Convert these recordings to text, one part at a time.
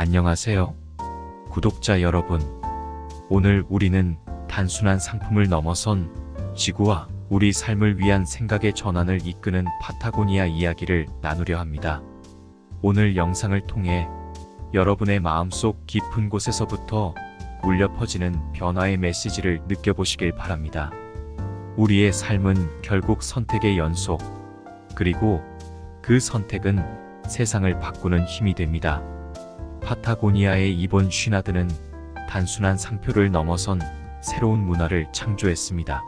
안녕하세요. 구독자 여러분. 오늘 우리는 단순한 상품을 넘어선 지구와 우리 삶을 위한 생각의 전환을 이끄는 파타고니아 이야기를 나누려 합니다. 오늘 영상을 통해 여러분의 마음속 깊은 곳에서부터 울려 퍼지는 변화의 메시지를 느껴보시길 바랍니다. 우리의 삶은 결국 선택의 연속, 그리고 그 선택은 세상을 바꾸는 힘이 됩니다. 파타고니아의 이번 쉬나드는 단순한 상표를 넘어선 새로운 문화를 창조했습니다.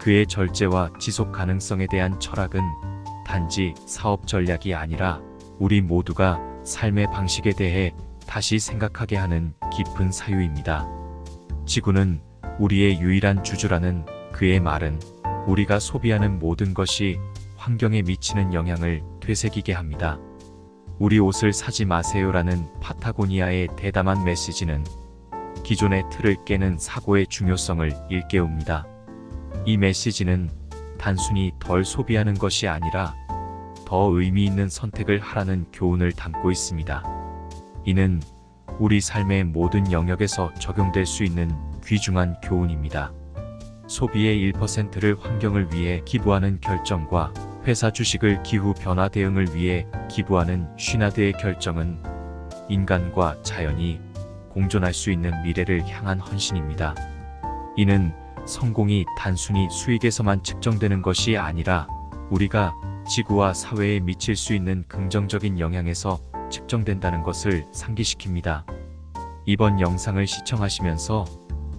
그의 절제와 지속 가능성에 대한 철학은 단지 사업 전략이 아니라 우리 모두가 삶의 방식에 대해 다시 생각하게 하는 깊은 사유입니다. 지구는 우리의 유일한 주주라는 그의 말은 우리가 소비하는 모든 것이 환경에 미치는 영향을 되새기게 합니다. 우리 옷을 사지 마세요라는 파타고니아의 대담한 메시지는 기존의 틀을 깨는 사고의 중요성을 일깨웁니다. 이 메시지는 단순히 덜 소비하는 것이 아니라 더 의미 있는 선택을 하라는 교훈을 담고 있습니다. 이는 우리 삶의 모든 영역에서 적용될 수 있는 귀중한 교훈입니다. 소비의 1%를 환경을 위해 기부하는 결정과 회사 주식을 기후 변화 대응을 위해 기부하는 쉬나드의 결정은 인간과 자연이 공존할 수 있는 미래를 향한 헌신입니다. 이는 성공이 단순히 수익에서만 측정되는 것이 아니라 우리가 지구와 사회에 미칠 수 있는 긍정적인 영향에서 측정된다는 것을 상기시킵니다. 이번 영상을 시청하시면서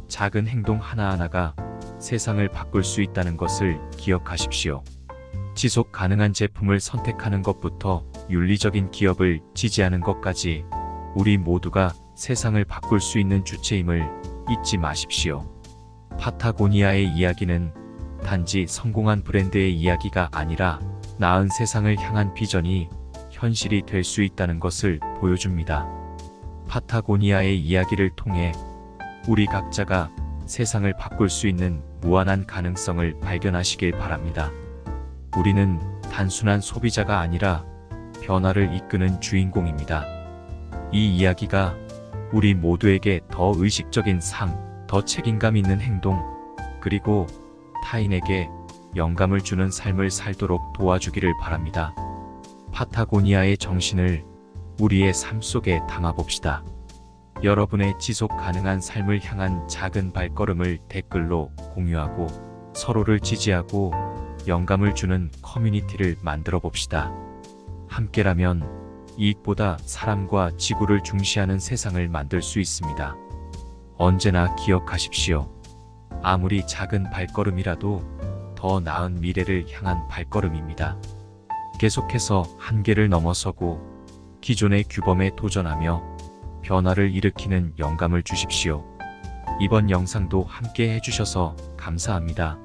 작은 행동 하나하나가 세상을 바꿀 수 있다는 것을 기억하십시오. 지속 가능한 제품을 선택하는 것부터 윤리적인 기업을 지지하는 것까지 우리 모두가 세상을 바꿀 수 있는 주체임을 잊지 마십시오. 파타고니아의 이야기는 단지 성공한 브랜드의 이야기가 아니라 나은 세상을 향한 비전이 현실이 될 수 있다는 것을 보여줍니다. 파타고니아의 이야기를 통해 우리 각자가 세상을 바꿀 수 있는 무한한 가능성을 발견하시길 바랍니다. 우리는 단순한 소비자가 아니라 변화를 이끄는 주인공입니다. 이 이야기가 우리 모두에게 더 의식적인 삶, 더 책임감 있는 행동, 그리고 타인에게 영감을 주는 삶을 살도록 도와주기를 바랍니다. 파타고니아의 정신을 우리의 삶 속에 담아봅시다. 여러분의 지속 가능한 삶을 향한 작은 발걸음을 댓글로 공유하고 서로를 지지하고 영감을 주는 커뮤니티를 만들어 봅시다. 함께라면 이익보다 사람과 지구를 중시하는 세상을 만들 수 있습니다. 언제나 기억하십시오. 아무리 작은 발걸음이라도 더 나은 미래를 향한 발걸음입니다. 계속해서 한계를 넘어서고 기존의 규범에 도전하며 변화를 일으키는 영감을 주십시오. 이번 영상도 함께 해주셔서 감사합니다.